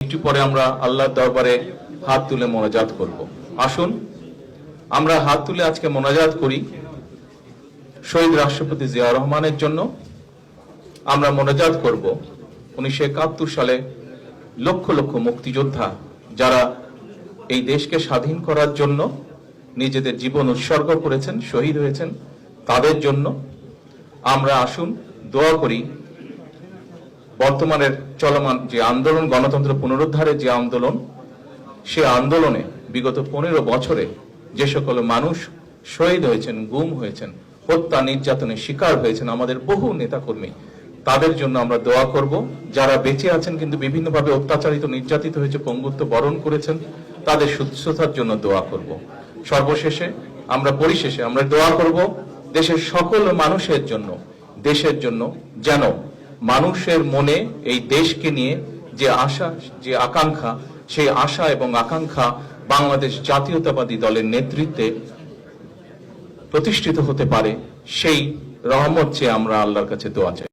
একটু পরে আমরা আল্লাহর দরবারে হাত তুলে মোনাজাত করব। আসুন, আমরা হাত তুলে আজকে মোনাজাত করি শহীদ রাষ্ট্রপতি জিয়া রহমানের জন্য। আমরা মোনাজাত করব উনিশশো একাত্তর সালে লক্ষ লক্ষ মুক্তিযোদ্ধা যারা এই দেশকে স্বাধীন করার জন্য নিজেদের জীবন উৎসর্গ করেছেন, শহীদ হয়েছেন, তাদের জন্য। আমরা আসুন, দোয়া করি বর্তমানের চলমান যে আন্দোলন, গণতন্ত্র পুনরুদ্ধারের যে আন্দোলন, সে আন্দোলনে বিগত পনেরো বছরে যে সকল মানুষ শহীদ হয়েছেন, গুম হয়েছেন, হত্যা, নির্যাতনের শিকার হয়েছেন আমাদের বহু নেতাকর্মী, তাদের জন্য আমরা দোয়া করব। যারা বেঁচে আছেন কিন্তু বিভিন্নভাবে অত্যাচারিত, নির্যাতিত হয়েছে, পঙ্গুত্ব বরণ করেছেন, তাদের সুস্থতার জন্য দোয়া করব। সর্বশেষে আমরা পরিশেষে আমরা দোয়া করব দেশের সকল মানুষের জন্য, দেশের জন্য যেন মানুষের মনে এই দেশকে নিয়ে যে আশা, যে আকাঙ্ক্ষা, সেই আশা এবং আকাঙ্ক্ষা বাংলাদেশ জাতীয়তাবাদী দলের নেতৃত্বে প্রতিষ্ঠিত হতে পারে, সেই রহমত চেয়ে আমরা আল্লাহর কাছে দোয়া চাই।